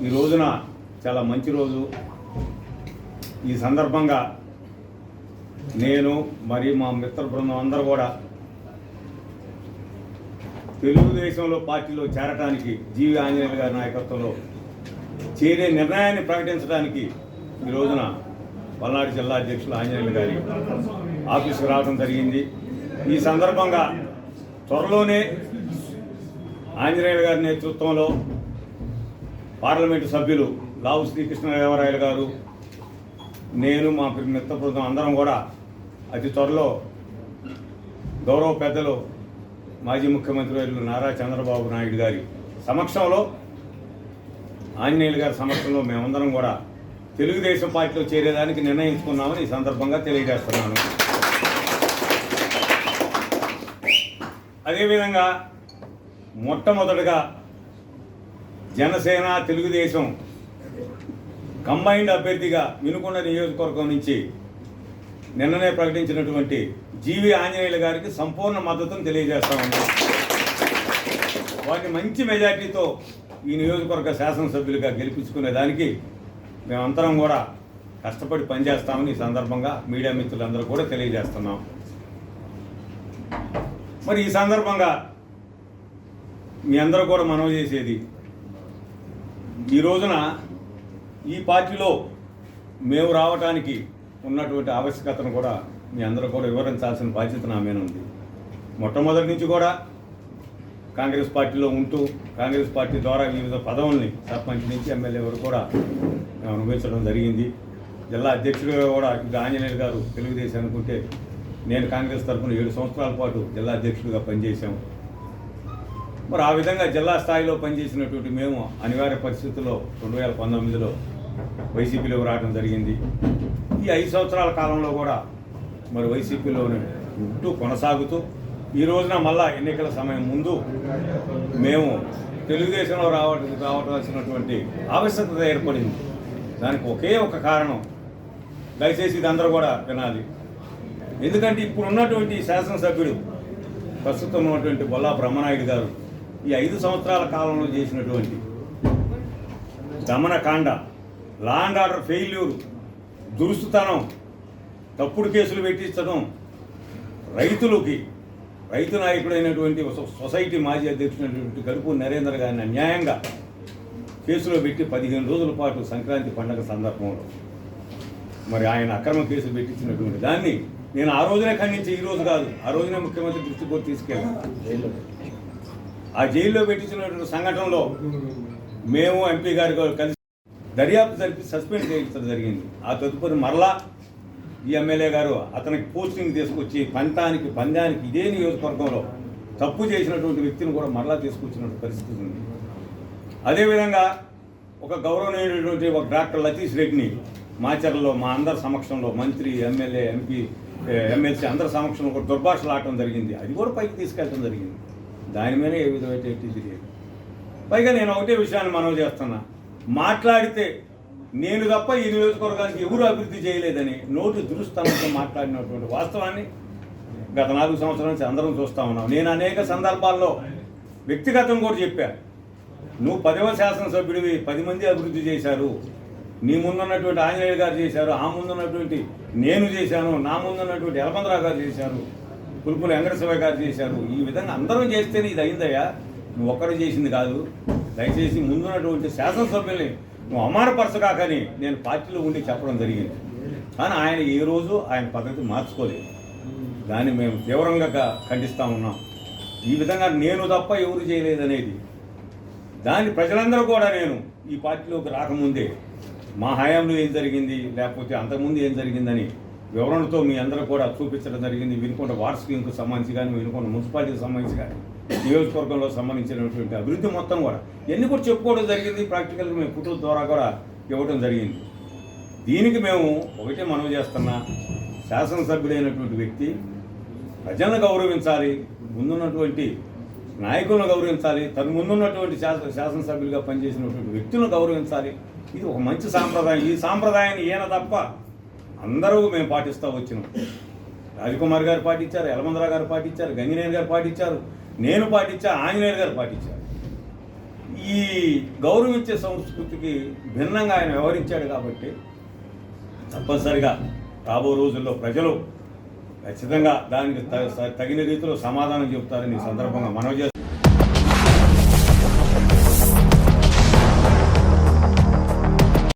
ఈ రోజున చాలా మంచి రోజు. ఈ సందర్భంగా నేను మరియు మా మిత్ర బృందం అందరూ కూడా తెలుగుదేశంలో పార్టీలో చేరటానికి జీవి ఆంజనేయులు గారి నాయకత్వంలో చేరే నిర్ణయాన్ని ప్రకటించడానికి ఈ రోజున పల్నాడు జిల్లా అధ్యక్షులు ఆంజనేయులు గారి ఆఫీసుకు రావడం జరిగింది. ఈ సందర్భంగా త్వరలోనే ఆంజనేయులు గారి నేతృత్వంలో పార్లమెంటు సభ్యులు లావు శ్రీకృష్ణదేవరాయలు గారు నేను మా మిత్ర బృందం అందరం కూడా అతి త్వరలో గౌరవ పెద్దలు మాజీ ముఖ్యమంత్రి వర్యులు నారా చంద్రబాబు నాయుడు గారి సమక్షంలో ఆంజనేయులు గారి సమక్షంలో మేమందరం కూడా తెలుగుదేశం పార్టీలో చేరేదానికి నిర్ణయించుకున్నామని ఈ సందర్భంగా తెలియజేస్తున్నాను. అదేవిధంగా మొట్టమొదటగా జనసేన తెలుగుదేశం కంబైన్డ్ అభ్యర్థిగా వినుకొండ నియోజకవర్గం నుంచి నిన్ననే ప్రకటించినటువంటి జీవి ఆంజనేయుల గారికి సంపూర్ణ మద్దతును తెలియజేస్తా ఉన్నాం. వారిని మంచి మెజార్టీతో ఈ నియోజకవర్గ శాసనసభ్యులుగా గెలిపించుకునే దానికి మేమందరం కూడా కష్టపడి పనిచేస్తామని ఈ సందర్భంగా మీడియా మిత్రులందరూ కూడా తెలియజేస్తున్నాం. మరి ఈ సందర్భంగా మీ అందరూ కూడా మనవి చేసేది ఈ రోజున ఈ పార్టీలో మేము రావటానికి ఉన్నటువంటి ఆవశ్యకతను కూడా మీ అందరూ కూడా వివరించాల్సిన బాధ్యత నా మీద ఉంది. మొట్టమొదటి నుంచి కూడా కాంగ్రెస్ పార్టీలో ఉంటూ కాంగ్రెస్ పార్టీ ద్వారా వివిధ పదవుల్ని సర్పంచ్ నుంచి ఎమ్మెల్యే వరకు కూడా మేము అనుభవించడం జరిగింది. జిల్లా అధ్యక్షుడిగా కూడా ఇంకా ఆంజనేయులు గారు తెలుగుదేశం అనుకుంటే నేను కాంగ్రెస్ తరఫున ఏడు సంవత్సరాల పాటు జిల్లా అధ్యక్షుడిగా పనిచేశాం. మరి ఆ విధంగా జిల్లా స్థాయిలో పనిచేసినటువంటి మేము అనివార్య పరిస్థితుల్లో రెండు వేల పంతొమ్మిదిలో వైసీపీలో రావడం జరిగింది. ఈ ఐదు సంవత్సరాల కాలంలో కూడా మరి వైసీపీలోనే ఉంటూ కొనసాగుతూ ఈ రోజున మళ్ళా ఎన్నికల సమయం ముందు మేము తెలుగుదేశంలో రావడం రావటవలసినటువంటి ఆవశ్యకత ఏర్పడింది. దానికి ఒకే ఒక కారణం దయచేసి ఇది అందరూ కూడా వినాలి. ఎందుకంటే ఇప్పుడు ఉన్నటువంటి శాసనసభ్యుడు ప్రస్తుతం ఉన్నటువంటి బొల్లా బ్రహ్మనాయుడు గారు ఈ ఐదు సంవత్సరాల కాలంలో చేసినటువంటి దమనకాండ లా అండ్ ఆర్డర్ ఫెయిల్యూర్ దురుస్తుతనం తప్పుడు కేసులు పెట్టించడం రైతులకి రైతు నాయకుడైనటువంటి సొసైటీ మాజీ అధ్యక్షుడైనటువంటి గడుపు నరేంద్ర గారిని అన్యాయంగా కేసులో పెట్టి పదిహేను రోజుల పాటు సంక్రాంతి పండగ సందర్భంలో మరి ఆయన అక్రమ కేసు పెట్టించినటువంటి దాన్ని నేను ఆ రోజునే ఖండించి ఈ రోజు కాదు. ఆ రోజునే ముఖ్యమంత్రి దృష్టికి తీసుకెళ్ళాను. ఆ జైల్లో పెట్టించినటువంటి సంఘటనలో మేము ఎంపీ గారి కలిసి దర్యాప్తు జరిపి సస్పెండ్ చేయించడం జరిగింది. ఆ తదుపరి మరలా ఈ ఎమ్మెల్యే గారు అతనికి పోస్టింగ్ తీసుకొచ్చి పంతానికి పందానికి ఇదే నియోజకవర్గంలో తప్పు చేసినటువంటి వ్యక్తిని కూడా మరలా తీసుకొచ్చినటువంటి పరిస్థితి ఉంది. అదేవిధంగా ఒక గౌరవనీయుడైనటువంటి ఒక డాక్టర్ లతీష్ రెడ్డిని మాచర్లలో మా అందరి సమక్షంలో మంత్రి ఎమ్మెల్యే ఎంపీ ఎమ్మెల్సీ అందరి సమక్షంలో కూడా దుర్భాషలు ఆడటం జరిగింది. అది కూడా పైకి తీసుకెళ్ళటం జరిగింది. దాని మీద ఏ విధమైతే తెలియదు పైగా నేను ఒకటే విషయాన్ని మనవి చేస్తున్నా. మాట్లాడితే నేను తప్ప ఈ నియోజకవర్గానికి ఎవరు అభివృద్ధి చేయలేదని నోటి దురుస్తానంతో మాట్లాడినటువంటి వాస్తవాన్ని గత నాలుగు సంవత్సరాల నుంచి అందరం చూస్తా ఉన్నాం. నేను అనేక సందర్భాల్లో వ్యక్తిగతం కూడా చెప్పాను నువ్వు పదవ శాసనసభ్యుడివి పది మంది అభివృద్ధి చేశారు. నీ ముందున్నటువంటి ఆంజనేయుడు గారు చేశారు ఆ ముందున్నటువంటి నేను చేశాను నా ముందున్నటువంటి యలమందరావు గారు చేశారు పులుపుల వెంకటశివయ్య గారు చేశారు. ఈ విధంగా అందరం చేస్తేనే ఇది అయిందయ్యా. నువ్వు ఒక్కరు చేసింది కాదు. దయచేసి ముందున్నటువంటి శాసనసభ్యుల్ని నువ్వు అమానపరచగాకని నేను పార్టీలో ఉండి చెప్పడం జరిగింది. కానీ ఆయన ఏ రోజు ఆయన పద్ధతి మార్చుకోలేదు. దాన్ని మేము తీవ్రంగా ఖండిస్తూ ఖండిస్తా ఉన్నాం. ఈ విధంగా నేను తప్ప ఎవరు చేయలేదనేది దాన్ని ప్రజలందరూ కూడా నేను ఈ పార్టీలోకి రాకముందే మా హయాంలో ఏం జరిగింది? లేకపోతే అంతకుముందు ఏం జరిగిందని వివరణతో మీ అందరూ కూడా చూపించడం జరిగింది. వినుకొండ వాటర్ సంబంధించి కానీ వినుకొండ మున్సిపాలిటీకి సంబంధించి కానీ నియోజకవర్గంలో సంబంధించినటువంటి అభివృద్ధి మొత్తం కూడా ఎన్ని కూడా చెప్పుకోవడం జరిగింది. ప్రాక్టికల్గా మేము ఫోటోల ద్వారా కూడా ఇవ్వడం జరిగింది. దీనికి మేము ఒకటే మనవి చేస్తున్నా. శాసనసభ్యుడైనటువంటి వ్యక్తి ప్రజలను గౌరవించాలి. ముందున్నటువంటి నాయకులను గౌరవించాలి తను ముందున్నటువంటి శాసన శాసనసభ్యులుగా పనిచేసినటువంటి వ్యక్తులను గౌరవించాలి. ఇది ఒక మంచి సాంప్రదాయం. ఈ సాంప్రదాయాన్ని ఈయన తప్ప అందరూ మేము పాటిస్తూ వచ్చినాం. రాజకుమార్ గారు పాటించారు యలమందరావు గారు పాటించారు గంగినేని గారు పాటించారు నేను పాటించా ఆంజనేయులు గారు పాటించారు ఈ గౌరవించే సంస్కృతికి భిన్నంగా ఆయన వ్యవహరించాడు కాబట్టి తప్పనిసరిగా రాబో రోజుల్లో ప్రజలు ఖచ్చితంగా దానికి తగిన రీతిలో సమాధానం చెబుతారని సందర్భంగా మనవి